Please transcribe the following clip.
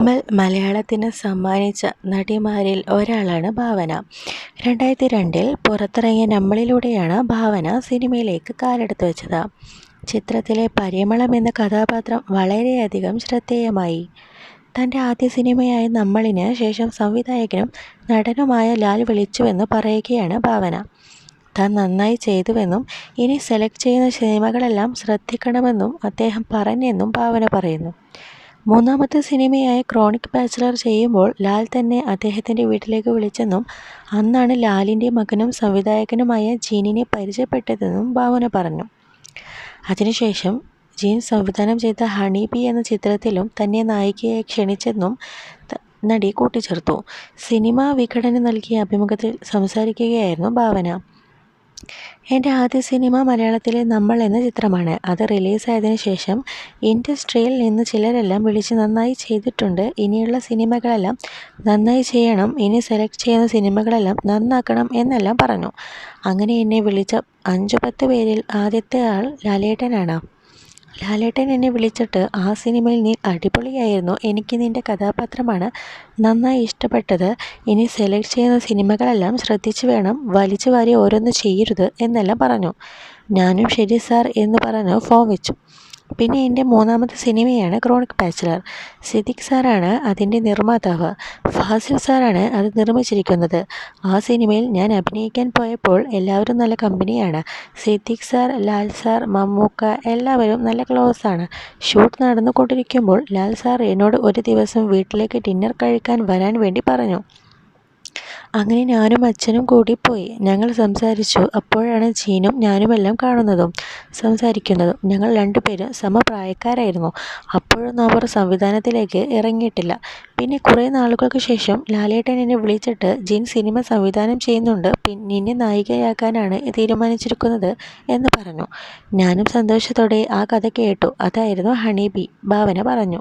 കമൽ മലയാളത്തിന് സമ്മാനിച്ച നടിമാരിൽ ഒരാളാണ് ഭാവന. രണ്ടായിരത്തി രണ്ടിൽ പുറത്തിറങ്ങിയ നമ്മളിലൂടെയാണ് ഭാവന സിനിമയിലേക്ക് കാലെടുത്ത് വെച്ചത്. ചിത്രത്തിലെ പരിമളം എന്ന കഥാപാത്രം വളരെയധികം ശ്രദ്ധേയമായി. തന്റെ ആദ്യ സിനിമയായ നമ്മളിന് ശേഷം സംവിധായകനും നടനുമായ ലാൽ വിളിച്ചുവെന്ന് പറയുകയാണ് ഭാവന. താൻ നന്നായി ചെയ്തുവെന്നും ഇനി സെലക്ട് ചെയ്യുന്ന സിനിമകളെല്ലാം ശ്രദ്ധിക്കണമെന്നും അദ്ദേഹം പറഞ്ഞെന്നും ഭാവന പറയുന്നു. മൂന്നാമത്തെ സിനിമയായ ക്രോണിക് ബാച്ചിലർ ചെയ്യുമ്പോൾ ലാൽ തന്നെ അദ്ദേഹത്തിന്റെ വീട്ടിലേക്ക് വിളിച്ചെന്നും അന്നാണ് ലാലിന്റെ മകനും സംവിധായകനുമായ ജീനിനെ പരിചയപ്പെട്ടതെന്നും ഭാവന പറഞ്ഞു. അതിനുശേഷം ജീൻ സംവിധാനം ചെയ്ത ഹണി ബി എന്ന ചിത്രത്തിലും തന്നെ നായികയെ ക്ഷണിച്ചെന്നും നടി കൂട്ടിച്ചേർത്തു. സിനിമ വിഘടന നൽകിയ അഭിമുഖത്തിൽ സംസാരിക്കുകയായിരുന്നു ഭാവന. എന്റെ ആദ്യ സിനിമ മലയാളത്തിലെ നമ്മൾ എന്ന ചിത്രമാണ്. അത് റിലീസായതിനു ശേഷം ഇൻഡസ്ട്രിയിൽ നിന്ന് ചിലരെല്ലാം വിളിച്ച് നന്നായി ചെയ്തിട്ടുണ്ട്. ഇനിയുള്ള സിനിമകളെല്ലാം നന്നായി ചെയ്യണം. ഇനി സെലക്ട് ചെയ്യുന്ന സിനിമകളെല്ലാം നന്നാക്കണം എന്നെല്ലാം പറഞ്ഞു. അങ്ങനെ എന്നെ വിളിച്ച അഞ്ചു പത്ത് പേരിൽ ആദ്യത്തെ ആൾ ലാലേട്ടനാണ്. ലാലേട്ടൻ എന്നെ വിളിച്ചിട്ട് ആ സിനിമയിൽ നീ അടിപൊളിയായിരുന്നു. എനിക്ക് നിന്റെ കഥാപാത്രമാണ് നന്നായി ഇഷ്ടപ്പെട്ടത്. ഇനി സെലക്ട് ചെയ്യുന്ന സിനിമകളെല്ലാം ശ്രദ്ധിച്ചു വേണം വലിച്ചു വാരി ഓരോന്ന് ചെയ്യരുത് എന്നെല്ലാം പറഞ്ഞു. ഞാനും ശരി സാർ എന്ന് പറഞ്ഞു ഫോം വെച്ചു. പിന്നെ എന്റെ മൂന്നാമത്തെ സിനിമയാണ് ക്രോണിക് ബാച്ചിലർ സിദ്ദിഖ് സാറാണ് അതിന്റെ നിർമ്മാതാവ്. ഫാസിൽ സാറാണ് അത് നിർമ്മിച്ചിരിക്കുന്നത്. ആ സിനിമയിൽ ഞാൻ അഭിനയിക്കാൻ പോയപ്പോൾ എല്ലാവരും നല്ല കമ്പനിയാണ്. സിദ്ദിഖ് സാർ ലാൽ സാർ മമ്മൂക്ക എല്ലാവരും നല്ല ക്ലോസ് ആണ്. ഷൂട്ട് നടന്നുകൊണ്ടിരിക്കുമ്പോൾ ലാൽ സാർ എന്നോട് ഒരു ദിവസം വീട്ടിലേക്ക് ഡിന്നർ കഴിക്കാൻ വരാൻ വേണ്ടി പറഞ്ഞു. അങ്ങനെ ഞാനും അച്ഛനും കൂടി പോയി ഞങ്ങൾ സംസാരിച്ചു. അപ്പോഴാണ് ജീനും ഞാനുമെല്ലാം കാണുന്നതും സംസാരിക്കുന്നതും. ഞങ്ങൾ രണ്ടുപേരും സമപ്രായക്കാരായിരുന്നു. അപ്പോഴൊന്നും അവർ സംവിധാനത്തിലേക്ക് ഇറങ്ങിയിട്ടില്ല. പിന്നെ കുറേ നാളുകൾക്ക് ശേഷം ലാലേട്ടൻ എന്നെ വിളിച്ചിട്ട് ജീൻ സിനിമ സംവിധാനം ചെയ്യുന്നുണ്ട്. നിന്നെ നായികയാക്കാനാണ് തീരുമാനിച്ചിരിക്കുന്നത് എന്ന് പറഞ്ഞു. ഞാനും സന്തോഷത്തോടെ ആ കഥ കേട്ടു. അതായിരുന്നു ഹണി ബി. ഭാവന പറഞ്ഞു.